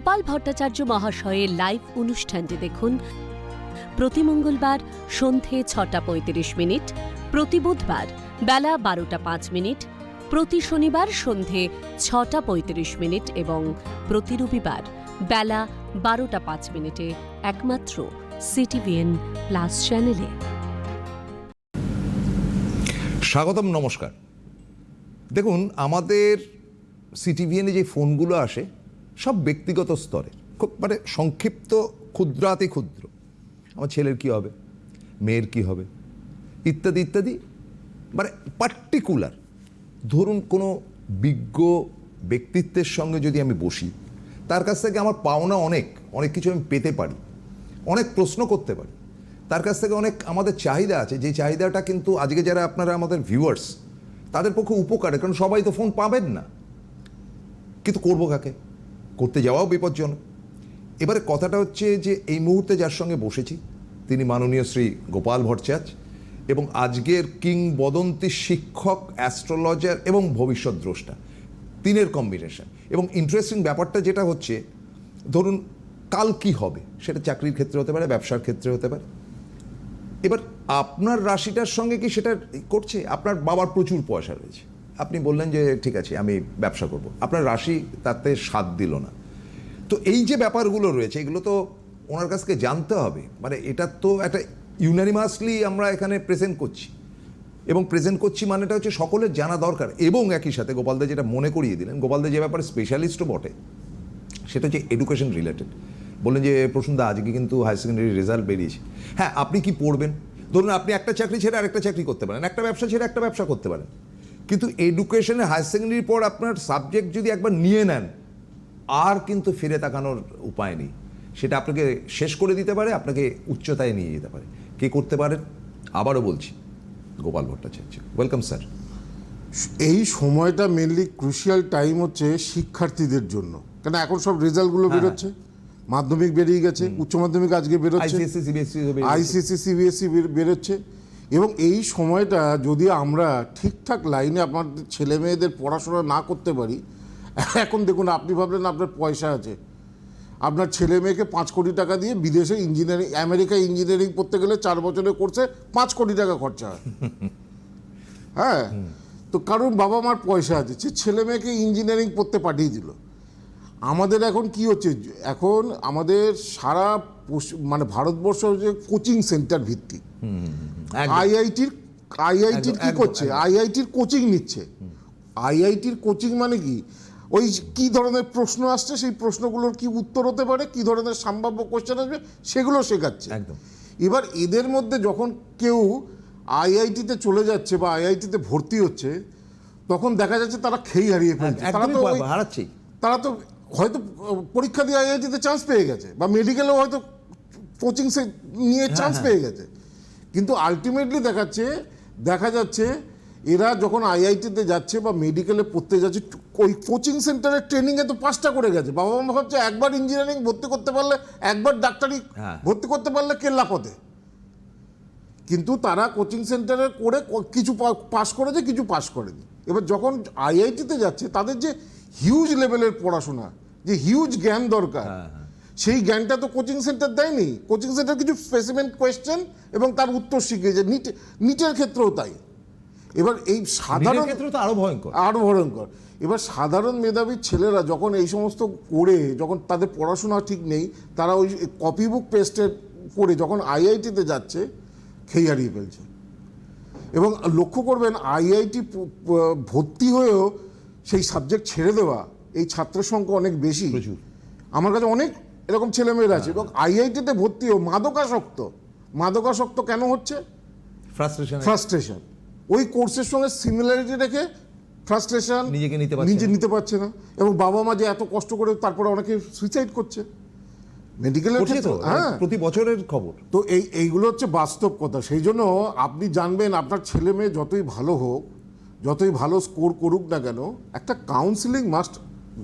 গোপাল ভট্টাচার্য মহাশয়ের লাইভ অনুষ্ঠানটি দেখুন। প্রতি মঙ্গলবার সন্ধে ছটা পঁয়ত্রিশ মিনিট, প্রতি বুধবার বেলা বারোটা পাঁচ মিনিট, প্রতি শনিবার সন্ধে ছটা পঁয়ত্রিশ মিনিট এবং প্রতি রবিবার বেলা বারোটা পাঁচ মিনিটে একমাত্র সিটিভিএন প্লাস চ্যানেলে স্বাগতম, নমস্কার। দেখুন, আমাদের সিটিভিএনে যে ফোনগুলো আসে সব ব্যক্তিগত স্তরে। খুব মানে সংক্ষিপ্ত ক্ষুদ্রাতি ক্ষুদ্র। আমার ছেলের কি হবে? মেয়ের কি হবে? ইত্যাদি ইত্যাদি। মানে পার্টিকুলার ধরুন কোনো বিজ্ঞ ব্যক্তিত্বের সঙ্গে যদি আমি বসি, তার কাছ থেকে আমার পাওনা অনেক অনেক কিছু আমি পেতে পারি, অনেক প্রশ্ন করতে পারি। তার কাছ থেকে অনেক আমাদের চাহিদা আছে, যে চাহিদাটা কিন্তু আজকে যারা আপনারা আমাদের ভিউয়ার্স তাদের পক্ষে উপকারে। কারণ সবাই তো ফোন পাবেন না। কিন্তু করব কাকে? করতে যাওয়াও বিপজ্জনক। এবারে কথাটা হচ্ছে যে এই মুহূর্তে যার সঙ্গে বসেছি, তিনি মাননীয় শ্রী গোপাল ভট্টাচার্য এবং আজকের কিংবদন্তি শিক্ষক, অ্যাস্ট্রোলজার এবং ভবিষ্যৎ দ্রষ্টা। তিনের কম্বিনেশন। এবং ইন্টারেস্টিং ব্যাপারটা যেটা হচ্ছে, ধরুন কাল কি হবে? সেটা চাকরির ক্ষেত্রে হতে পারে, ব্যবসার ক্ষেত্রে হতে পারে। এবার আপনার রাশিটার সঙ্গে কি সেটা করছে? আপনার বাবার প্রচুর পয়সা রয়েছে। আপনি বললেন যে, ঠিক আছে, আমি ব্যবসা করব। আপনার রাশি তাতে স্বাদ দিল না। তো এই যে ব্যাপারগুলো রয়েছে, এগুলো তো ওনার কাছ থেকে জানতে হবে। মানে এটা তো একটা ইউনানিমাসলি আমরা এখানে প্রেজেন্ট করছি। এবং প্রেজেন্ট করছি মানেটা হচ্ছে সকলের জানা দরকার। এবং একই সাথে গোপালদা যেটা মনে করিয়ে দিলেন গোপালদা যে ব্যাপারে স্পেশালিস্টও বটে, সেটা হচ্ছে এডুকেশন রিলেটেড বললেন যে প্রসুন্দা আজকে কিন্তু হায়ার সেকেন্ডারি রেজাল্ট বেরিয়েছে। হ্যাঁ আপনি কি পড়বেন? ধরুন আপনি একটা চাকরি ছেড়ে আরেকটা চাকরি করতে পারেন, একটা ব্যবসা ছেড়ে একটা ব্যবসা করতে পারেন। কিন্তু এডুকেশনে হায়ার সেকেন্ডারির পর আপনার সাবজেক্ট যদি একবার নিয়ে নেন আর কিন্তু ফিরে তাকানোর উপায় নেই। সেটা আপনাকে শেষ করে দিতে পারে আপনাকে উচ্চতায় নিয়ে যেতে পারে। কে করতে পারেন আবারও বলছি গোপাল ভট্টাচার্য। ওয়েলকাম স্যার এই সময়টা মেনলি ক্রুশিয়াল টাইম হচ্ছে শিক্ষার্থীদের জন্য। কেন এখন সব রেজাল্টগুলো বেরোচ্ছে? মাধ্যমিক বেরিয়ে গেছে উচ্চ মাধ্যমিক আজকে বেরোচ্ছে। আইসিএসসি সিবিএসসি আইসিসি সিবিএসসি বেরোচ্ছে। এবং এই সময়টা যদি আমরা ঠিকঠাক লাইনে আমাদের ছেলে মেয়েদের পড়াশোনা না করতে পারি, এখন দেখুন আপনি ভাবলেন আপনার পয়সা আছে। আপনার ছেলে মেয়েকে পাঁচ কোটি টাকা দিয়ে বিদেশে ইঞ্জিনিয়ারিং আমেরিকায় ইঞ্জিনিয়ারিং পড়তে গেলে চার বছরের কোর্সে পাঁচ কোটি টাকা খরচা হয়। হ্যাঁ? তো কারণ বাবা মার পয়সা আছে, সে ছেলে মেয়েকে ইঞ্জিনিয়ারিং পড়তে পাঠিয়ে দিল। আমাদের এখন কি হচ্ছে? এখন আমাদের সারা মানে ভারতবর্ষ হচ্ছে কোচিং সেন্টার ভিত্তিক। আইআইটির আইআইটির কি করছে? আইআইটির কোচিং নিচ্ছে। আইআইটির কোচিং মানে কি? ওই কি ধরনের প্রশ্ন আসছে সেই প্রশ্নগুলোর কি উত্তর হতে পারে কি ধরনের সম্ভাব্য কোশ্চেন আসবে সেগুলো শেখাচ্ছে। একদম। এবার এদের মধ্যে যখন কেউ আইআইটিতে চলে যাচ্ছে বা আইআইটিতে ভর্তি হচ্ছে তখন দেখা যাচ্ছে তারা খেই হারিয়ে ফেলছে। তারা তো হারাচ্ছি তারা তো হয়তো পরীক্ষা দিয়ে আইআইটিতে চান্স পেয়ে গেছে বা মেডিকেলেও হয়তো কোচিং সে নিয়ে চান্স পেয়ে গেছে। কিন্তু আলটিমেটলি দেখাচ্ছে দেখা যাচ্ছে এরা যখন আইআইটিতে যাচ্ছে বা মেডিকেলে পড়তে যাচ্ছে ওই কোচিং সেন্টারের ট্রেনিংয়ে তো পাঁচটা করে গেছে। বাবা মা ভাবছে একবার ইঞ্জিনিয়ারিং ভর্তি করতে পারলে একবার ডাক্তারি হ্যাঁ। ভর্তি করতে পারলে কেল্লা পথে কিন্তু তারা কোচিং সেন্টারে করে কিছু পাস করেছে কিছু পাস করেনি। এবার যখন আইআইটিতে যাচ্ছে তাদের যে হিউজ লেভেলের পড়াশোনা যে হিউজ জ্ঞান দরকার সেই জ্ঞানটা তো কোচিং সেন্টার দেয়নি। কোচিং সেন্টার কিছু স্পেসিমেন্ট কোয়েশ্চেন এবং তার উত্তর শিখিয়েছে নিট নিটের ক্ষেত্রেও তাই। এবার এই সাধারণ ক্ষেত্রে তো আরও ভয়ঙ্কর। আরও ভয়ঙ্কর। এবার সাধারণ মেধাবী ছেলেরা যখন এই সমস্ত করে যখন তাদের পড়াশোনা ঠিক নেই তারা ওই কপি বুক পেস্টে করে যখন আইআইটিতে যাচ্ছে খেই হারিয়ে ফেলছে। এবং লক্ষ্য করবেন আইআইটি ভর্তি হয়েও সেই সাবজেক্ট ছেড়ে দেওয়া এই ছাত্রের সংখ্যা অনেক বেশি। আমার কাছে অনেক এরকম ছেলেমেয়েরা আছে। এবং আইআইটিতে ভর্তি হয়েও মাদকাসক্ত। মাদকাসক্ত কেন হচ্ছে? ফ্রাস্ট্রেশন ফ্রাস্ট্রেশন ওই কোর্সের সঙ্গে সিমিলারিটি রেখে ফ্রাস্ট্রেশন নিজেকে নিতে পারছে নিজে নিতে পারছে না। এবং বাবা মা যে এত কষ্ট করে তারপরে অনেকে সুইসাইড করছে। মেডিকেলের ক্ষেত্রে হ্যাঁ। প্রতি বছরের খবর। তো এই এইগুলো হচ্ছে বাস্তব কথা। সেই জন্য আপনি জানবেন আপনার ছেলে মেয়ে যতই ভালো হোক যতই ভালো স্কোর করুক না কেন একটা কাউন্সিলিং মাস্ট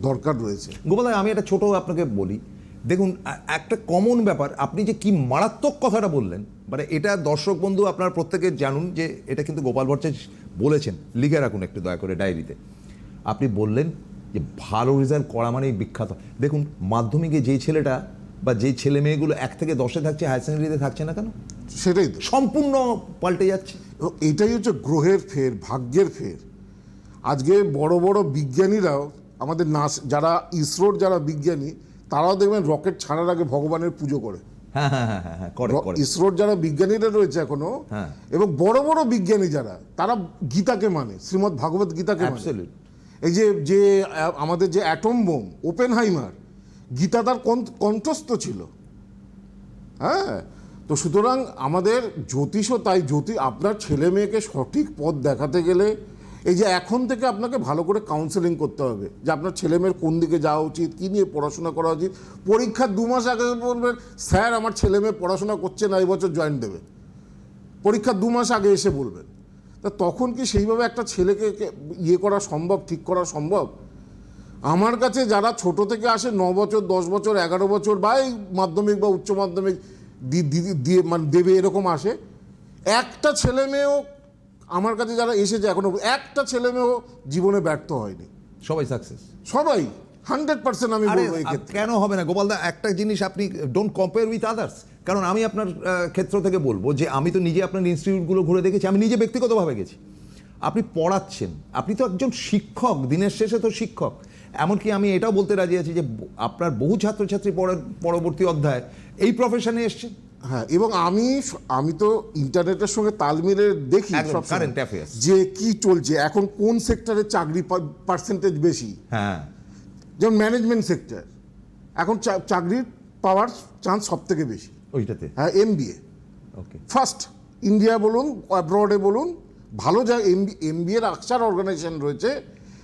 দরকার রয়েছে। গোপাল আমি একটা ছোট আপনাকে বলি। দেখুন একটা কমন ব্যাপার আপনি যে কি মারাত্মক কথাটা বললেন মানে এটা দর্শক বন্ধু আপনার প্রত্যেকে জানুন যে এটা কিন্তু গোপাল ভট্টাচার্য বলেছেন লিখে রাখুন একটু দয়া করে ডায়েরিতে। আপনি বললেন যে ভালো রেজাল্ট করা মানেই বিখ্যাত। দেখুন মাধ্যমিকে যেই ছেলেটা বা যেই ছেলে মেয়েগুলো এক থেকে দশে থাকছে হায়ার সেকেন্ডারিতে থাকছে না কেন? সেটাই তো। সম্পূর্ণ পাল্টে যাচ্ছে। এবং এটাই হচ্ছে গ্রহের ফের ভাগ্যের ফের। আজকে বড় বড় বিজ্ঞানীরাও আমাদের নাস যারা ইসরোর যারা বিজ্ঞানী তারাও দেখবেন রকেট ছাড়ার আগে ভগবানের পুজো করে হ্যাঁ হ্যাঁ হ্যাঁ ইসরোর যারা বিজ্ঞানীরা রয়েছে এখনও। এবং বড় বড় বিজ্ঞানী যারা তারা গীতাকে মানে শ্রীমৎ ভাগবত গীতাকে মানে. এই যে যে আমাদের যে atom bomb Oppenheimer Gita তার কণ্ঠস্থ ছিল হ্যাঁ তো সুতরাং আমাদের জ্যোতিষও তাই জ্যোতি আপনার ছেলে মেয়েকে সঠিক পথ দেখাতে গেলে এই যে এখন থেকে আপনাকে ভালো করে কাউন্সেলিং করতে হবে যে আপনার ছেলে মেয়ের কোন দিকে যাওয়া উচিত, কী নিয়ে পড়াশোনা করা উচিত। পরীক্ষার দু মাস আগে বলবেন, স্যার, আমার ছেলে মেয়ে পড়াশোনা করছে না, এই বছর জয়েন দেবে। পরীক্ষার দু মাস আগে এসে বলবেন। তা তখন কি সেইভাবে একটা ছেলেকে ইয়ে করা সম্ভব, ঠিক করা সম্ভব? আমার কাছে যারা ছোট থেকে আসে, ন বছর, দশ বছর, এগারো বছর বা এই মাধ্যমিক বা উচ্চ মাধ্যমিক দিয়ে মানে দেবে এরকম আসে, একটা ছেলে মেয়েও আমার কাছে যারা এসেছে এখনও একটা ছেলে মেয়েও জীবনে ব্যর্থ হয়নি। সবাই সাকসেস সবাই হান্ড্রেড পার্সেন্ট আমি বলব কেন হবে না? গোপালদা একটা জিনিস আপনি ডোন্ট কম্পেয়ার উইথ আদার্স কারণ আমি আপনার ক্ষেত্র থেকে বলব যে আমি তো নিজে আপনার ইনস্টিটিউটগুলো ঘুরে দেখেছি আমি নিজে ব্যক্তিগতভাবে গেছি। আপনি পড়াচ্ছেন। আপনি তো একজন শিক্ষক দিনের শেষে তো শিক্ষক। এমনকি আমি এটাও বলতে রাজি আছি যে আপনার বহু ছাত্রছাত্রী পরে- পরবর্তী অধ্যায় এই প্রফেশনে এসছে। হ্যাঁ এবং আমি আমি তো ইন্টারনেটের সঙ্গে তাল মিলে দেখি যে কি চলছে এখন কোন সেক্টরে চাকরি পার্সেন্টেজ বেশি? হ্যাঁ। যেমন ম্যানেজমেন্ট সেক্টর এখন চা- চাকরির পাওয়ার চান্স সব থেকে বেশি। ওইটাতে? হ্যাঁ এম ওকে ফার্স্ট ইন্ডিয়া বলুন অ্যাব্রডে বলুন ভালো জায়গা এম এম বি এর আকসার অর্গানাইজেশন রয়েছে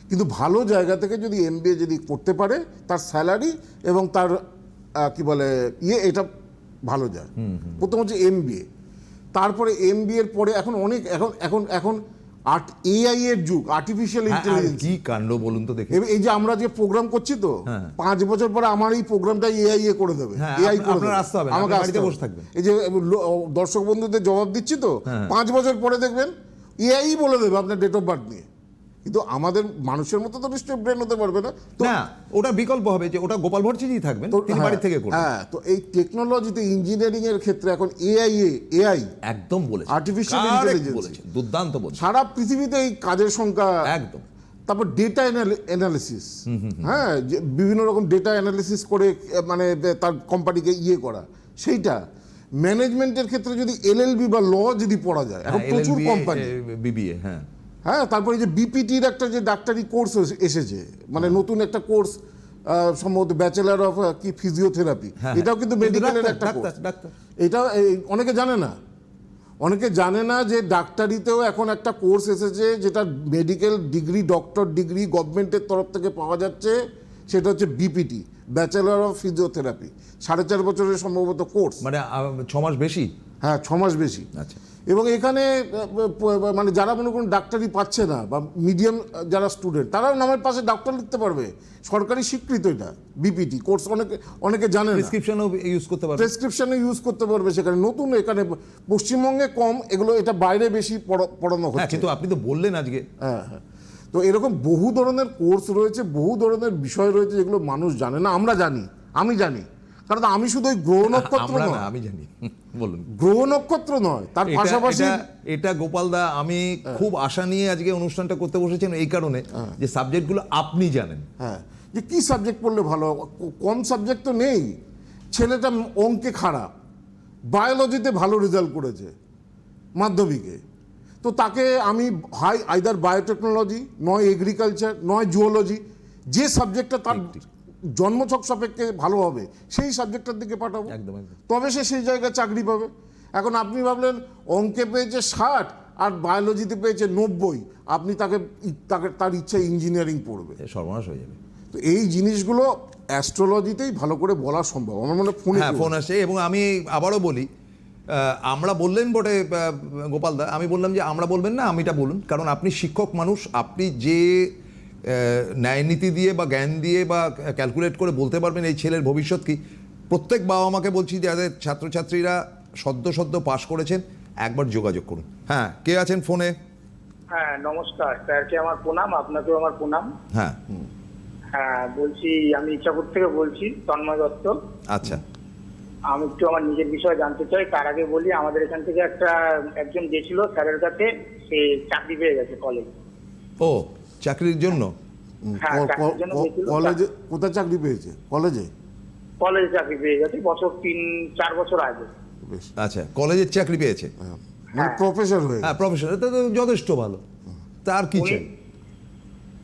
কিন্তু ভালো জায়গা থেকে যদি এম যদি করতে পারে তার স্যালারি এবং তার কি বলে ইয়ে এটা ভালো যায় প্রথম হচ্ছে এম তারপরে এম এর পরে এখন অনেক এখন এখন এখন আর্ট এআই এর যুগ আর্টিফিশিয়াল হ্যাঁ, ইন্টেলিজেন্স কি কাণ্ড বলুন তো দেখে এই যে আমরা যে প্রোগ্রাম করছি তো হ্যাঁ। পাঁচ বছর পরে আমার এই প্রোগ্রামটা এআই এ করে দেবে হ্যাঁ, এআই আপনা- করে দেবে। আসতে হবে আমাকে বাড়িতে বসে থাকবেন। এই যে দর্শক বন্ধুদের জবাব দিচ্ছি তো হ্যাঁ। পাঁচ বছর পরে দেখবেন এআই বলে দেবে আপনার ডেট অফ বার্থ নিয়ে কিন্তু আমাদের মানুষের মতো তো নিশ্চয়ই ব্রেন হতে পারবে না। তো না ওটা বিকল্প হবে যে ওটা গোপাল ভট্টাচার্যি থাকবেন তিনি হ্যাঁ, বাড়ি থেকে করবেন। হ্যাঁ তো এই টেকনোলজিতে ইঞ্জিনিয়ারিং এর ক্ষেত্রে এখন এআই এআই একদম Artificial Correct intelligence। বলেছেন দুর্দান্ত বলছেন সারা পৃথিবীতে এই কাজের সংখ্যা একদম। তারপর ডেটা অ্যানালিসিস হ্যাঁ যে বিভিন্ন রকম ডেটা অ্যানালিসিস করে মানে তার কোম্পানিকে ইয়ে করা। সেইটা। ম্যানেজমেন্টের ক্ষেত্রে যদি এলএলবি বা ল যদি পড়া যায় এখন প্রচুর কোম্পানি বিবিএ হ্যাঁ। হ্যাঁ তারপরে যে বিপিটির একটা যে ডাক্তারি কোর্স এসেছে মানে নতুন একটা কোর্স সম্ভবত ব্যাচেলার অফ কি ফিজিওথেরাপি হ্যাঁ, এটাও কিন্তু মেডিকেলের একটা ডাক্তার, কোর্স এটা অনেকে জানে না। অনেকে জানে না যে ডাক্তারিতেও এখন একটা কোর্স এসেছে যেটা মেডিকেল ডিগ্রি ডক্টর ডিগ্রি গভর্নমেন্টের তরফ থেকে পাওয়া যাচ্ছে সেটা হচ্ছে বিপিটি ব্যাচেলার অফ ফিজিওথেরাপি সাড়ে চার বছরের সম্ভবত কোর্স মানে ছ মাস বেশি? হ্যাঁ ছ মাস বেশি। আচ্ছা। এবং এখানে মানে যারা মনে করুন ডাক্তারি পাচ্ছে না বা মিডিয়াম যারা স্টুডেন্ট তারাও নামের পাশে ডাক্তার লিখতে পারবে। সরকারি স্বীকৃত এটা বিপিটি কোর্স অনেকে অনেকে জানে প্রেসক্রিপশনও ইউজ করতে পারবে। প্রেসক্রিপশনে ইউজ করতে পারবে সেখানে। নতুন এখানে পশ্চিমবঙ্গে কম এগুলো এটা বাইরে বেশি পড়া- পড়ানো হ্যাঁ হচ্ছে। কিন্তু আপনি তো বললেন আজকে। হ্যাঁ হ্যাঁ। তো এরকম বহু ধরনের কোর্স রয়েছে বহু ধরনের বিষয় রয়েছে যেগুলো মানুষ জানে না আমরা জানি আমি জানি। কারণ আমি শুধু ওই গ্রহ নক্ষত্র নয়। আমি জানি। বলুন। গ্রহ নক্ষত্র নয় তার পাশাপাশি এটা- এটা গোপালদা আমি খুব আশা নিয়ে আজকে অনুষ্ঠানটা করতে বসেছেন এই কারণে যে সাবজেক্টগুলো আপনি জানেন। হ্যাঁ যে কি সাবজেক্ট পড়লে ভালো কম সাবজেক্ট তো নেই। ছেলেটা অঙ্কে খারাপ। বায়োলজিতে ভালো রেজাল্ট করেছে মাধ্যমিকে। তো তাকে আমি হাই আইদার বায়োটেকনোলজি নয় এগ্রিকালচার নয় জুওলজি যে সাবজেক্টটা তার জন্মছক সাপেক্ষে ভালো হবে সেই সাবজেক্টটার দিকে পাঠাবো। একদম। তবে সে সেই জায়গায় চাকরি পাবে। এখন আপনি ভাবলেন অঙ্কে পেয়েছে ষাট আর বায়োলজিতে পেয়েছে নব্বই আপনি তাকে তাকে তার ইচ্ছা ইঞ্জিনিয়ারিং পড়বে। সর্বনাশ হয়ে যাবে। তো এই জিনিসগুলো অ্যাস্ট্রোলজিতেই ভালো করে বলা সম্ভব। আমার মনে হয় ফোনে হ্যাঁ ফোন আসে এবং আমি আবারও বলি আমরা বললেন বটে গোপালদা আমি বললাম যে আমরা বলবেন না আমিটা বলুন। কারণ আপনি শিক্ষক মানুষ আপনি যে আহ, ন্যায় নীতি দিয়ে বা জ্ঞান দিয়ে বা ক্যালকুলেট করে বলতে পারবেন এই ছেলের ভবিষ্যৎ কি? প্রত্যেক বাবা মাকে বলছি যাদের ছাত্রছাত্রীরা সদ্য সদ্য পাশ করেছেন একবার যোগাযোগ করুন। হ্যাঁ কে আছেন ফোনে? হ্যাঁ নমস্কার। স্যারকে আমার প্রণাম? আপনাকেও আমার প্রণাম। হ্যাঁ হ্যাঁ বলছি আমি ইচ্ছাপুর থেকে বলছি তন্ময় দত্ত। আচ্ছা। আমি একটু আমার নিজের বিষয়ে জানতে চাই। তার আগে বলি আমাদের এখান থেকে একটা একজন গেছিল স্যারের কাছে সে চাকরি পেয়ে গেছে কলেজ ও চাকরির জন্য? হ্যাঁ। কলেজে কোথায় চাকরি পেয়েছে? কলেজে? কলেজে চাকরি পেয়ে গেছে বছর তিন চার বছর আগে। আচ্ছা কলেজের চাকরি পেয়েছে? হ্যাঁ। মানে প্রফেসর হয়ে হ্যাঁ প্রফেশনাল তো তো যথেষ্ট ভালো। তার কি চাই?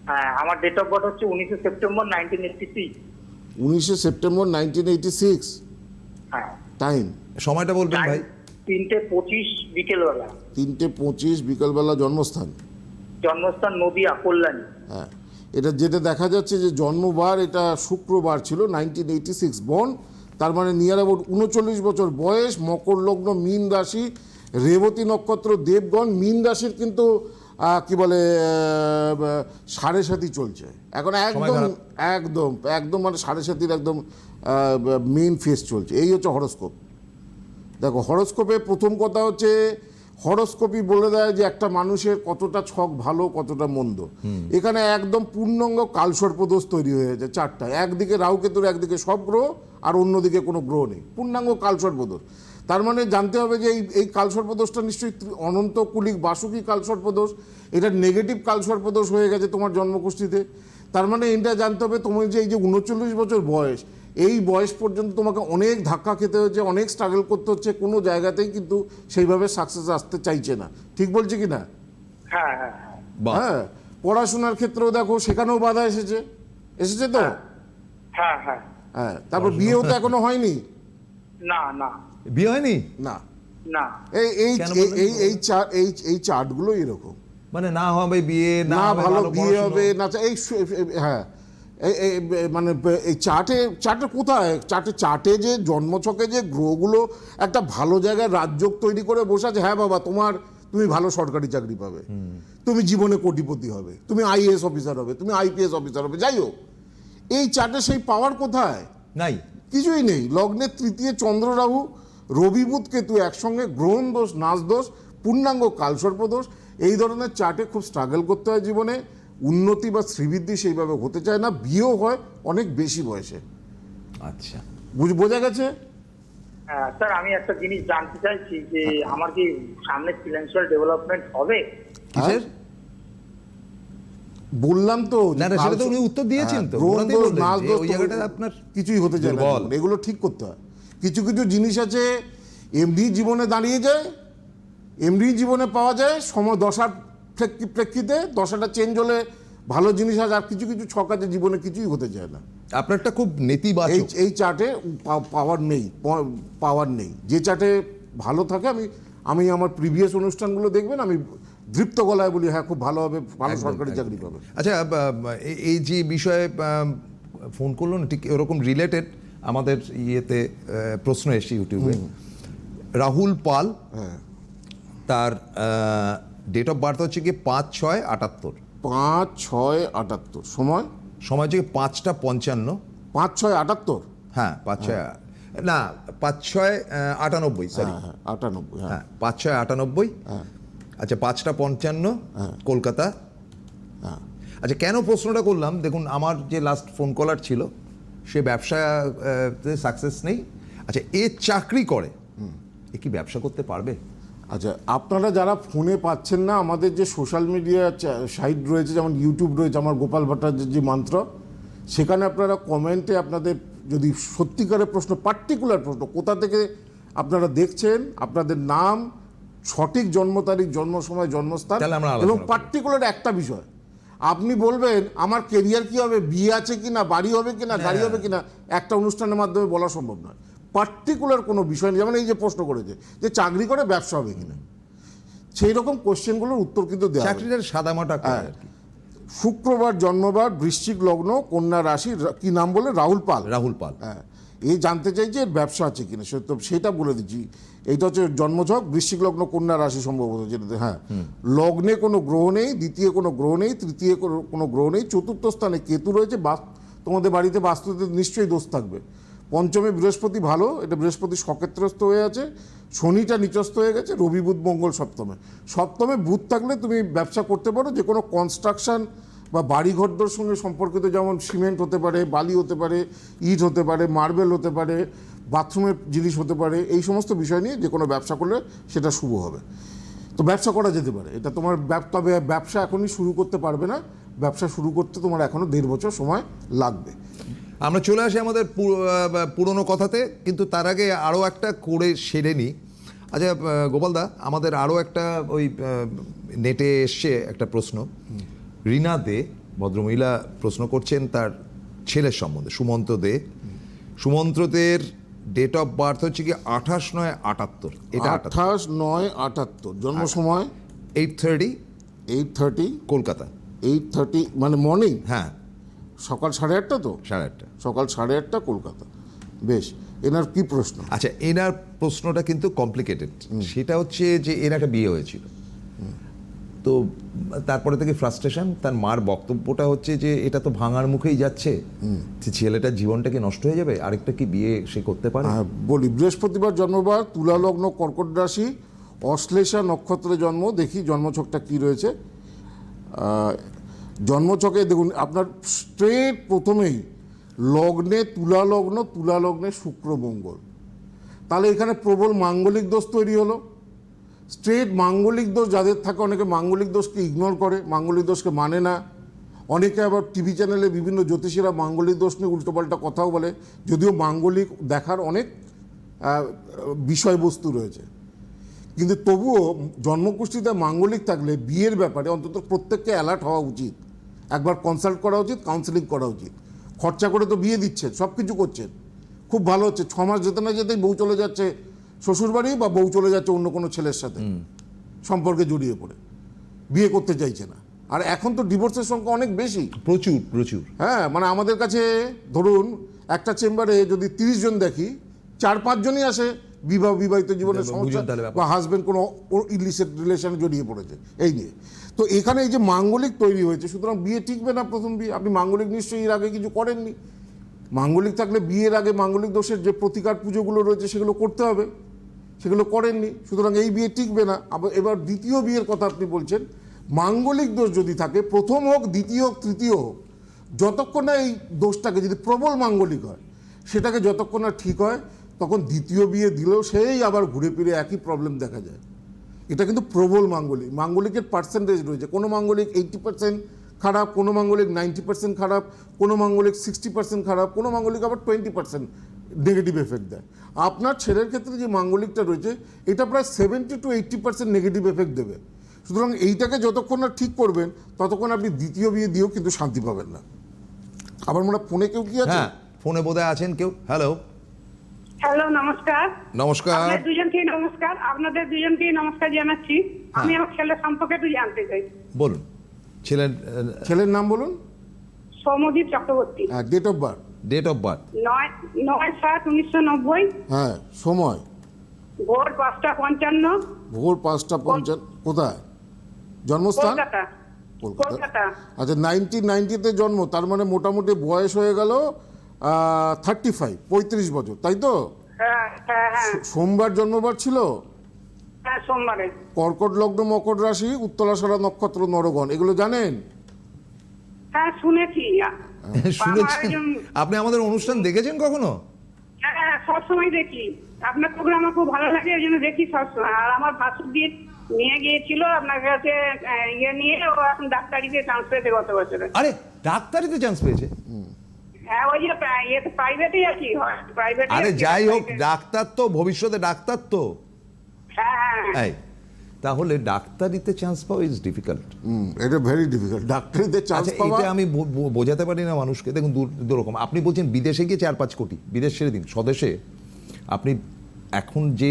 হ্যাঁ আমার ডেট অফ বার্থ হচ্ছে উনিশে সেপ্টেম্বর নাইনটিন এইটটি সিক্স উনিশে সেপ্টেম্বর নাইনটিন এইটি সিক্স হ্যাঁ। টাইম সময়টা বলবেন ভাই। তিনটে পঁচিশ বিকেলবেলা। তিনটে পঁচিশ বিকালবেলা জন্মস্থান? জন্মস্থান নদিয়া কল্যাণী। হ্যাঁ এটা যেটা দেখা যাচ্ছে যে জন্মবার এটা শুক্রবার ছিল নাইনটিন এইটি সিক্স বন। তার মানে নিয়ার অ্যাবাউট উনচল্লিশ বছর বয়স মকর লগ্ন মীন রাশি রেবতী নক্ষত্র দেবগণ মীন রাশির কিন্তু আহ, কি বলে সাড়ে সাথী চলছে। এখন একদম একদম একদম মানে সাড়ে সাতির একদম মেইন ফেস চলছে। এই হচ্ছে হরস্কোপ। দেখো হরস্কোপে প্রথম কথা হচ্ছে হরস্কোপই বলে দেয় যে একটা মানুষের কতটা ছক ভালো কতটা মন্দ। এখানে একদম পূর্ণাঙ্গ কালসর্পদোষ তৈরি হয়ে গেছে চারটা। একদিকে রাহুকেতুর একদিকে সব গ্রহ আর অন্যদিকে কোনো গ্রহ নেই। পূর্ণাঙ্গ কালসর্পদোষ তার মানে জানতে হবে যে এই এই কালসর্পদোষটা নিশ্চয়ই ত্রি- অনন্ত কুলিক বাসুকি কালসর্পদোষ এটা নেগেটিভ কালসর্পদোষ হয়ে গেছে তোমার জন্মকুষ্ঠিতে। তার মানে এটা জানতে হবে তোমার যে এই যে উনচল্লিশ বছর বয়স এই বয়স পর্যন্ত তোমাকে অনেক ধাক্কা খেতে হচ্ছে অনেক স্ট্রাগল করতে হচ্ছে কোনো জায়গাতেই কিন্তু সেইভাবে সাকসেস আসতে চাইছে না। ঠিক বলছি কি না? হ্যাঁ হ্যাঁ হ্যাঁ। হ্যাঁ পড়াশোনার ক্ষেত্রেও দেখো সেখানেও বাধা এসেছে। এসেছে তো? হ্যাঁ। হ্যাঁ হ্যাঁ। তারপর বিয়েও তো এখনও হয়নি? না না। বিয়ে হয়নি? না। না। এই এই এই- এই এই চার্ট এই এই চার্টগুলো এরকম। মানে না হবে বিয়ে না না ভালো বিয়ে হবে না এই হ্যাঁ। মানে এই চার্টে চার্টে কোথায়? চার্টে চার্টে যে জন্মছকে যে গ্রহগুলো একটা ভালো জায়গায় রাজযোগ তৈরি করে বসে আছে হ্যাঁ বাবা তোমার তুমি ভালো সরকারি চাকরি পাবে। তুমি জীবনে কোটিপতি হবে। তুমি আইএএস অফিসার হবে। তুমি আইপিএস অফিসার হবে। যাই হোক এই চার্টে সেই পাওয়ার কোথায়? নাই। কিছুই নেই। লগ্নের তৃতীয় চন্দ্র রাহু রবি বুধ কেতু একসঙ্গে গ্রহণ দোষ নাচ দোষ পূর্ণাঙ্গ কালসর্প দোষ এই ধরনের চার্টে খুব স্ট্রাগল করতে হয় জীবনে। উন্নতি বা শ্রীবৃদ্ধি সেইভাবে হতে চায় না বিয়েও হয় অনেক বেশি বয়সে। আচ্ছা। বুঝ বোঝা গেছে? হ্যাঁ, স্যার আমি একটা জিনিস জানতে চাইছি যে আমার কি সামনে ফিনান্সিয়াল ডেভেলপমেন্ট হবে? কিসের? বললাম তো না, না, সেটা তো উনি উত্তর দিয়েছেন তো। হ্যাঁ, ওই তো জায়গাটায় আপনার কিছুই হতে চায় না। এগুলো ঠিক করতে হয়। কিছু কিছু জিনিস আছে এমনি জীবনে দাঁড়িয়ে যায় এমনি জীবনে পাওয়া যায় সময় দশার প্রেক্ষিতে দশাটা চেঞ্জ হলে ভালো জিনিস আছে আর কিছু কিছু ছক আছে জীবনে কিছুই হতে চায় না। আপনারটা খুব নেতিবাচক। এই চার্টে পাওয়ার নেই পাওয়ার নেই। যে চার্টে ভালো থাকে আমি আমি আমার প্রিভিয়াস অনুষ্ঠানগুলো দেখবেন আমি দৃপ্ত গলায় বলি হ্যাঁ খুব ভালো হবে ভালো সরকারি চাকরি পাবে আচ্ছা এই- এই যে বিষয়ে ফোন করল না ঠিক এরকম রিলেটেড আমাদের ইয়েতে প্রশ্ন এসছে ইউটিউবে। রাহুল পাল হ্যাঁ। তার ডেট অফ বার্থ হচ্ছে কি পাঁচ ছয় আটাত্তর। পাঁচ ছয় আটাত্তর। সময়? সময় হচ্ছে কি পাঁচটা পঞ্চান্ন। পাঁচ ছয় আটাত্তর? হ্যাঁ পাঁচ ছয় না পাঁচ ছয় আটানব্বই সরি হ্যাঁ হ্যাঁ আটানব্বই হ্যাঁ। হ্যাঁ পাঁচ ছয় আটানব্বই। আচ্ছা পাঁচটা পঞ্চান্ন কলকাতা। আচ্ছা কেন প্রশ্নটা করলাম? দেখুন আমার যে লাস্ট ফোন কলার ছিল সে ব্যবসা সাকসেস নেই। আচ্ছা এ চাকরি করে। এ কি ব্যবসা করতে পারবে? আচ্ছা আপনারা যারা ফোনে পাচ্ছেন না আমাদের যে সোশ্যাল মিডিয়া সাইট রয়েছে যেমন ইউটিউব রয়েছে আমার গোপাল ভট্টাচার্যের যে মন্ত্র সেখানে আপনারা কমেন্টে আপনাদের যদি সত্যিকারের প্রশ্ন পার্টিকুলার প্রশ্ন কোথা থেকে আপনারা দেখছেন আপনাদের নাম সঠিক জন্ম তারিখ জন্ম সময় জন্মস্থান এবং পার্টিকুলার একটা বিষয়। আপনি বলবেন আমার কেরিয়ার কি হবে বিয়ে আছে কি না বাড়ি হবে কি না গাড়ি হবে কি না একটা অনুষ্ঠানের মাধ্যমে বলা সম্ভব নয়। পার্টিকুলার কোনো বিষয় নেই যেমন এই যে প্রশ্ন করেছে যে চাকরি করে ব্যবসা হবে কিনা? সেই রকম কোশ্চেনগুলোর উত্তর কিন্তু দেওয়া। চাকরিটা সাদামাটা করে আর কি? শুক্রবার জন্মবার বৃশ্চিক লগ্ন কন্যা রাশি কি নাম বলে? রাহুল পাল। রাহুল পাল। হ্যাঁ। এই জানতে চাই যে ব্যবসা আছে কিনা সে তো সেটা বলে দিচ্ছি। এইটা হচ্ছে জন্মঝক বৃশ্চিক লগ্ন কন্যা রাশি সম্ভবত যেটাতে হ্যাঁ। লগ্নে কোনো গ্রহ নেই দ্বিতীয় কোনো গ্রহ নেই তৃতীয় কোনো- কোনো গ্রহ নেই চতুর্থ স্থানে কেতু রয়েছে বাস তোমাদের বাড়িতে বাস্তুতে নিশ্চয়ই দোষ থাকবে। পঞ্চমে বৃহস্পতি ভালো, এটা বৃহস্পতি সক্ষেত্রস্থ হয়ে আছে, শনিটা নিচস্থ হয়ে গেছে, রবি, বুধ, মঙ্গল, সপ্তমে। সপ্তমে বুধ থাকলে তুমি ব্যবসা করতে পারো, যে কোনো কনস্ট্রাকশন বা বাড়িঘরদের সঙ্গে সম্পর্কিত, যেমন সিমেন্ট হতে পারে, বালি হতে পারে, ইট হতে পারে, মার্বেল হতে পারে, বাথরুমের জিনিস হতে পারে, এই সমস্ত বিষয় নিয়ে যে কোনো ব্যবসা করলে সেটা শুভ হবে। তো ব্যবসা করা যেতে পারে, এটা তোমার তবে ব্যবসা এখনই শুরু করতে পারবে না, ব্যবসা শুরু করতে তোমার এখনও দেড় বছর সময় লাগবে। আমরা চলে আসি আমাদের পুরনো কথাতে কিন্তু তার আগে আরও একটা করে সেরে নিই। আচ্ছা গোপালদা আমাদের আরও একটা ওই নেটে এসছে একটা প্রশ্ন। রিনা দে ভদ্রমহিলা প্রশ্ন করছেন তার ছেলের সম্বন্ধে সুমন্ত দে। সুমন্ত দের ডেট অফ বার্থ হচ্ছে কি আঠাশ নয় আটাত্তর? এটা আঠাশ নয় আটাত্তর। জন্ম সময়? Eight thirty eight thirty Kolkata. Eight thirty মানে মর্নিং হ্যাঁ। সকাল সাড়ে আটটা তো? সাড়ে আটটা। সকাল সাড়ে আটটা কলকাতা। বেশ এনার কি প্রশ্ন? আচ্ছা এনার প্রশ্নটা কিন্তু কমপ্লিকেটেড সেটা হচ্ছে যে এর একটা বিয়ে হয়েছিল। তো তারপরে থেকে ফ্রাস্ট্রেশন তার মার বক্তব্যটা হচ্ছে যে এটা তো ভাঙার মুখেই যাচ্ছে। ছেলেটার জীবনটা কি নষ্ট হয়ে যাবে? আরেকটা কি বিয়ে সে করতে পারে? হ্যাঁ, বলি বৃহস্পতিবার জন্মবার তুলা লগ্ন কর্কট রাশি অশ্লেষা নক্ষত্রে জন্ম দেখি জন্মছকটা কি রয়েছে। আহ, জন্মছকে দেখুন আপনার স্ট্রেট প্রথমেই লগ্নে তুলা লগ্ন তুলা লগ্নে শুক্র মঙ্গল তাহলে এখানে প্রবল মাঙ্গলিক দোষ তৈরি হলো। স্ট্রেট মাঙ্গলিক দোষ যাদের থাকে অনেকে মাঙ্গলিক দোষকে ইগনোর করে মাঙ্গলিক দোষকে মানে না। অনেকে আবার টিভি চ্যানেলে বিভিন্ন জ্যোতিষীরা মাঙ্গলিক দোষ নিয়ে উল্টোপাল্টা কথাও বলে যদিও মাঙ্গলিক দেখার অনেক বিষয়বস্তু রয়েছে। কিন্তু তবুও জন্মকুষ্ঠিতে মাঙ্গলিক থাকলে বিয়ের ব্যাপারে অন্তত প্রত্যেককে অ্যালার্ট হওয়া উচিত। একবার কনসাল্ট করা উচিত কাউন্সেলিং করা উচিত। খরচা করে তো বিয়ে দিচ্ছেন সব কিছু করছেন খুব ভালো হচ্ছে ছ মাস যেতে না যেতেই বউ চলে যাচ্ছে শ্বশুরবাড়ি বা বউ চলে যাচ্ছে অন্য কোনো ছেলের সাথে। সম্পর্কে জড়িয়ে পড়ে। বিয়ে করতে চাইছে না। আর এখন তো ডিভোর্সের সংখ্যা অনেক বেশি। প্রচুর প্রচুর। হ্যাঁ মানে আমাদের কাছে ধরুন একটা চেম্বারে যদি তিরিশ জন দেখি চার পাঁচজনই আসে বিবাহ বিবাহিত জীবনের সমস্যা বা হাজবেন্ড কোনো ইলিসেট রিলেশনে জড়িয়ে পড়েছে এই নিয়ে। তো এখানে এই যে মাঙ্গলিক তৈরি হয়েছে সুতরাং বিয়ে টিকবে না প্রথম বিয়ে? আপনি মাঙ্গলিক নিশ্চয়ই এর আগে কিছু করেননি। মাঙ্গলিক থাকলে বিয়ের আগে মাঙ্গলিক দোষের যে প্রতিকার পুজোগুলো রয়েছে সেগুলো করতে হবে। সেগুলো করেননি সুতরাং এই বিয়ে টিকবে না। আবার এবার দ্বিতীয় বিয়ের কথা আপনি বলছেন মাঙ্গলিক দোষ যদি থাকে প্রথম হোক দ্বিতীয় হোক তৃতীয় হোক যতক্ষণ না এই দোষটাকে যদি প্রবল মাঙ্গলিক হয় সেটাকে যতক্ষণ না ঠিক হয় তখন দ্বিতীয় বিয়ে দিলেও সেই আবার ঘুরে ফিরে একই প্রবলেম দেখা যায়। এটা কিন্তু প্রবল মাঙ্গলিক। মাঙ্গলিকের পার্সেন্টেজ রয়েছে। কোনো মাঙ্গলিক এইটটি পার্সেন্ট খারাপ, কোনো মাঙ্গলিক নাইনটি পার্সেন্ট খারাপ, কোনো মাঙ্গলিক সিক্সটি পার্সেন্ট খারাপ, কোনো মাঙ্গলিক আবার টোয়েন্টি পার্সেন্ট নেগেটিভ এফেক্ট দেয়। আপনার ছেলের ক্ষেত্রে যে মাঙ্গলিকটা রয়েছে, এটা প্রায় seventy two eighty percent negative effect দেবে। সুতরাং এইটাকে যতক্ষণ না ঠিক করবেন, ততক্ষণ আপনি দ্বিতীয় বিয়ে দিয়েও কিন্তু শান্তি পাবেন না। আবার মনে ফোনে কেউ কি আছে? হ্যাঁ ফোনে বোধহয় আছেন কেউ? হ্যালো হ্যালো নমস্কার। নমস্কার। দুজনকেই নমস্কার। আপনাদের দুজনকেই নমস্কার জানাচ্ছি। আমি আমার ছেলের সম্পর্কে একটু জানতে চাই। বলুন। ছেলের ছেলের নাম বলুন? Soumadip Chakraborty. Date of birth date of birth নয় নয় সাত উনিশশো নব্বই। হ্যাঁ সময়। ভোর পাঁচটা পঞ্চান্ন। ভোর পাঁচটা পঞ্চান্ন। কোথায়? জন্মস্থান? কলকাতা। কলকাতা। কলকাতা। আচ্ছা নাইনটিন নাইনটিতে জন্ম তার মানে মোটামুটি বয়স হয়ে গেল থার্টি ফাইভ পঁয়ত্রিশ বছর তাই তো? হ্যাঁ হ্যাঁ হ্যাঁ। সোমবার জন্মবার ছিল? হ্যাঁ কর্কট লগ্ন মকর রাশি উত্তরাশারা নক্ষত্র নরগণ এগুলো জানেন? হ্যাঁ শুনেছি। আপনি আমাদের অনুষ্ঠান দেখেছেন কখনো? হ্যাঁ হ্যাঁ সবসময় দেখি। আপনার প্রোগ্রাম আমার খুব ভালো লাগে এই জন্য দেখি সবসময়। আর আমার ভাসুর দিয়ে নিয়ে গিয়েছিল আপনার কাছে ইয়ে নিয়ে ও এখন ডাক্তারিতে চান্স পেয়েছে গত বছরে। আরে ডাক্তারিতে চান্স পেয়েছে? হ্যাঁ ওই যে প্রাই- ইয়েতে প্রাইভেটেই আর কি হয়। প্রাইভেটে আরে যাই হোক ডাক্তার তো ভবিষ্যতে ডাক্তার তো। হ্যাঁ হ্যাঁ তাহলে ডাক্তারিতে চান্স পাওয়া ইজ ডিফিকাল্ট এটা ভেরি ডিফিকাল্ট ডাক্তারিতে চান্স পাওয়া এটা আমি বোঝাতে পারি না মানুষকে। দেখুন দু দু রকম আপনি বলছেন বিদেশে গিয়ে চার পাঁচ কোটি বিদেশ ছেড়ে দিন। স্বদেশে আপনি এখন যে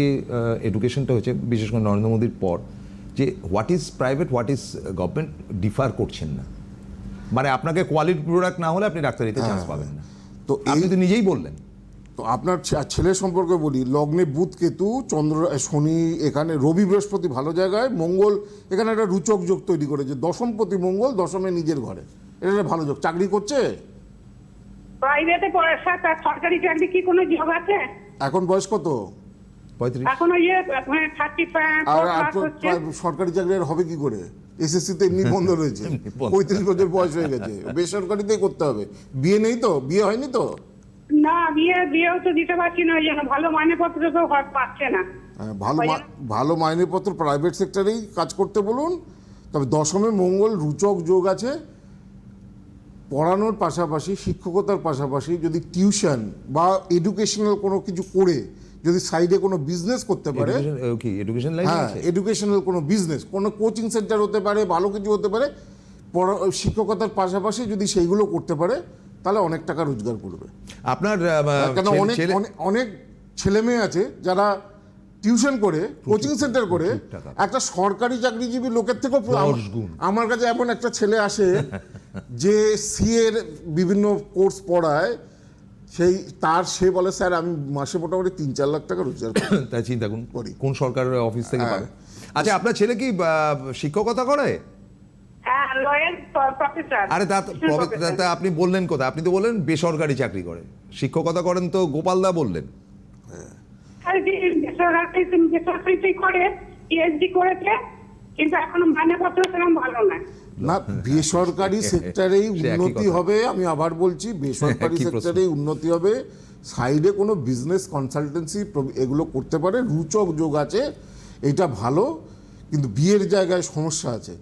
এডুকেশনটা হয়েছে বিশেষ করে নরেন্দ্র মোদীর পর যে what is private what is government differ করছেন না। মানে আপনাকে কোয়ালিটি প্রোডাক্ট না হলে আপনি ডাক্তারিতে চান্স পাবেন না। তো আপনি তো নিজেই বললেন। তো আপনার ছেলে সম্পর্কে বলি লগ্নে বুধ কেতু চন্দ্র শনি এখানে রবি বৃহস্পতি ভালো জায়গায় মঙ্গল এখানে একটা রুচক যোগ তৈরি করেছে। দশমপতি মঙ্গল দশমে নিজের ঘরে। এটা একটা ভালো যোগ। চাকরি করছে? প্রাইভেটে পড়াশোনা তার সরকারি চাকরি কি কোনো জব আছে? এখন বয়স কত? পঁয়ত্রিশ। এখন ওই থার্টি তো সরকারি চাকরি আর হবে কি করে? এসএসসিতে এমনি বন্ধ রয়েছে। পঁয়ত্রিশ বছর বয়স হয়ে গেছে। বেসরকারিতেই করতে হবে। বিয়ে নেই তো? বিয়ে হয়নি তো? না বিয়ে বিয়েও তো দিতে পারছি না। জন্য ভালো মাইনেপত্র তো পাচ্ছে না। হ্যাঁ, ভালো ভালো মাইনেপত্র প্রাইভেট সেক্টরেই কাজ করতে বলুন। তবে দশমে মঙ্গল রুচক যোগ আছে। পড়ানোর পাশাপাশি শিক্ষকতার পাশাপাশি যদি টিউশন বা এডুকেশনাল কোনো কিছু করে যদি সাইডে কোনো বিজনেস করতে পারে হ্যাঁ এডুকেশনাল কোনো বিজনেস কোনো কোচিং সেন্টার হতে পারে ভালো কিছু হতে পারে শিক্ষকতার পাশাপাশি যদি সেইগুলো করতে পারে তাহলে অনেক টাকা রোজগার করবে। আপনার কেন অনেক অনেক- ছেলে মেয়ে আছে যারা টিউশন করে কোচিং সেন্টার করে একটা সরকারি চাকরিজীবী লোকের থেকেও আমার কাছে এমন একটা ছেলে আসে যে সি এর বিভিন্ন কোর্স পড়ায় সেই তার সে বলে স্যার আমি মাসে মোটামুটি তিন চার লাখ টাকা রোজগার করি। তাই চিন্তা করুন করি। কোন সরকারের অফিস থেকে হ্যাঁ। পাবে? আচ্ছা আপনার ছেলে কি শিক্ষকতা করে? হ্যাঁ আরে তা আপনি বললেন কোথায়? আপনি তো বললেন বেসরকারি চাকরি করে। শিক্ষকতা করেন তো গোপালদা বললেন। বেসরকারি করে পিএইচডি করেছে কিন্তু এখনও সেরকম ভালো না না বেসরকারি সেক্টরেই উন্নতি হবে আমি আবার বলছি বেসরকারি সেক্টরেই উন্নতি হবে। সাইডে কোনো বিজনেস কনসালটেন্সি এগুলো করতে পারে রুচক যোগ আছে এটা ভালো কিন্তু বিয়ের জায়গায় সমস্যা আছে।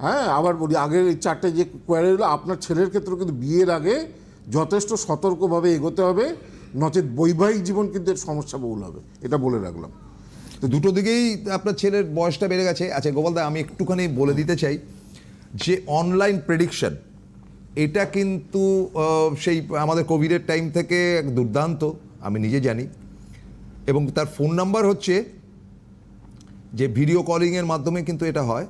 হ্যাঁ আবার বলি আগের এই চারটে যে কোয়ারি হলো আপনার ছেলের ক্ষেত্রে কিন্তু বিয়ের আগে যথেষ্ট সতর্কভাবে এগোতে হবে নচেত বৈবাহিক জীবন কিন্তু এর সমস্যা বহুল হবে এটা বলে রাখলাম। তো দুটো দিকেই আপনার ছেলের বয়সটা বেড়ে গেছে। আচ্ছা গোপালদা আমি একটুখানি বলে দিতে চাই। যে অনলাইন প্রেডিকশন এটা কিন্তু সেই আমাদের কোভিডের টাইম থেকে এক দুর্দান্ত, আমি নিজে জানি। এবং তার ফোন নাম্বার হচ্ছে যে ভিডিও কলিংয়ের মাধ্যমে কিন্তু এটা হয়।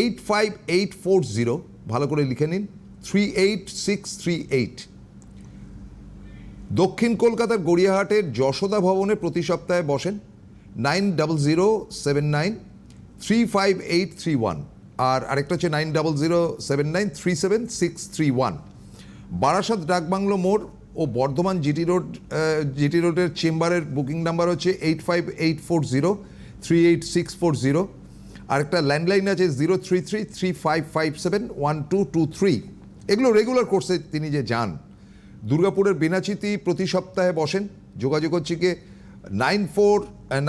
Eight five eight four zero ভালো করে লিখে নিন three eight six three eight দক্ষিণ কলকাতার গড়িয়াহাটের যশোদা ভবনে প্রতি সপ্তাহে বসেন nine double zero seven nine three five eight three one আর আরেকটা হচ্ছে nine double zero seven nine three seven six three one. Barasat Dakbungalow মোড় ও বর্ধমান জিটি রোড জিটি রোডের চেম্বারের বুকিং নাম্বার হচ্ছে eight five eight four zero three eight six four zero. আরেকটা landline আছে zero three three three five five seven one two two three. এগুলো regular কোর্সে তিনি যে যান। দুর্গাপুরের বেনাচিতি প্রতি সপ্তাহে বসেন। যোগাযোগ হচ্ছে গিয়ে nine four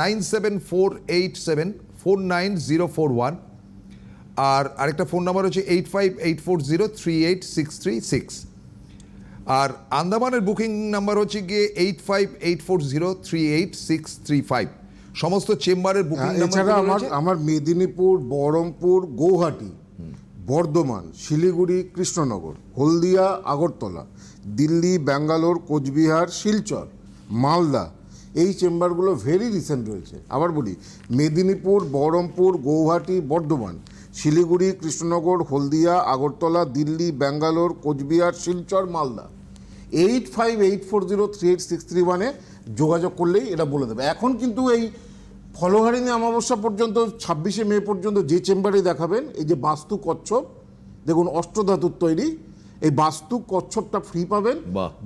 nine seven four eight seven four nine zero four one. আর আরেকটা ফোন নাম্বার হচ্ছে eight five eight four zero three eight six three six. আর আন্দামানের বুকিং নাম্বার হচ্ছে গিয়ে eight five eight four zero three eight six three five. সমস্ত চেম্বারের booking হ্যাঁ, এছাড়া আমার আমার মেদিনীপুর বহরমপুর গৌহাটি বর্ধমান শিলিগুড়ি কৃষ্ণনগর হলদিয়া আগরতলা দিল্লি ব্যাঙ্গালোর কোচবিহার শিলচর মালদা এই চেম্বারগুলো ভেরি রিসেন্ট রয়েছে। আবার বলি Medinipur Baharampur Guwahati Bardhaman Siliguri Krishnanagar Haldia Agartala Delhi Bangalore Coochbehar Silchar Malda. Eight five eight four zero three eight six three ওয়ানে যোগাযোগ করলেই এটা বলে দেবে। এখন কিন্তু এই ফলহারিণী অমাবস্যা পর্যন্ত ছাব্বিশে মে পর্যন্ত যে চেম্বারে দেখাবেন এই যে বাস্তু কচ্ছপ দেখুন অষ্টধাতুর তৈরি এই বাস্তু কচ্ছপটা ফ্রি পাবেন।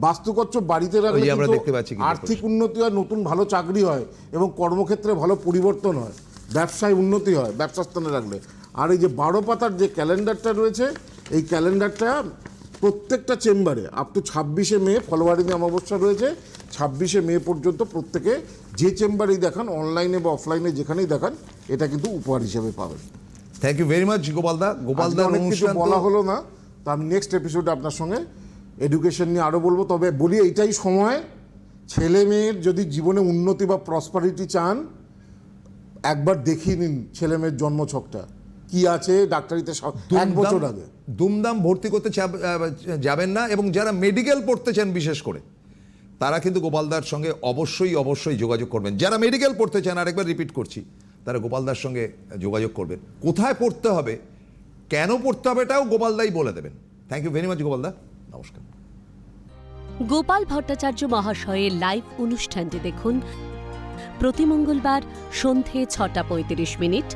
বাস্তু কচ্ছপ বাড়িতে রাখলে আমরা দেখতে পাচ্ছি আর্থিক উন্নতি হয় নতুন ভালো চাকরি হয় এবং কর্মক্ষেত্রে ভালো পরিবর্তন হয়। ব্যবসায় উন্নতি হয় ব্যবসা স্থানে রাখলে। আর এই যে বারো পাতার যে ক্যালেন্ডারটা রয়েছে এই ক্যালেন্ডারটা প্রত্যেকটা চেম্বারে আপ টু ছাব্বিশে মে ফলবারিণী অমাবস্যা রয়েছে ছাব্বিশে মে পর্যন্ত প্রত্যেকে যে চেম্বারেই দেখান অনলাইনে বা অফলাইনে যেখানেই দেখান এটা কিন্তু উপহার হিসেবে পাবেন। থ্যাংক ইউ ভেরি মাচ গোপালদা আজকে গোপালদার অনেক কিছু বলা হলো না তো আমি নেক্সট এপিসোডে আপনার সঙ্গে এডুকেশন নিয়ে আরও বলব। তবে বলি এইটাই সময় ছেলে মেয়ের যদি জীবনে উন্নতি বা প্রসপারিটি চান একবার দেখিয়ে নিন ছেলে মেয়ের জন্মছকটা। কি আছে? ডাক্তারিতে এক দুমদাম- বছর আগে। দুমদাম ভর্তি করতে যাবেন না এবং যারা মেডিকেল পড়তে চান বিশেষ করে তারা কিন্তু গোপালদার সঙ্গে অবশ্যই অবশ্যই যোগাযোগ করবেন। যারা মেডিকেল পড়তে চান আরেকবার রিপিট করছি তারা গোপালদার সঙ্গে যোগাযোগ করবেন। কোথায় পড়তে হবে কেন পড়তে হবে এটাও গোপালদাই বলে দেবেন। থ্যাংক ইউ ভেরি মাচ গোপালদা নমস্কার। গোপাল ভট্টাচার্য মহাশয়ের লাইভ অনুষ্ঠানটি দেখুন প্রতি মঙ্গলবার সন্ধে ছটা পঁয়ত্রিশ মিনিট।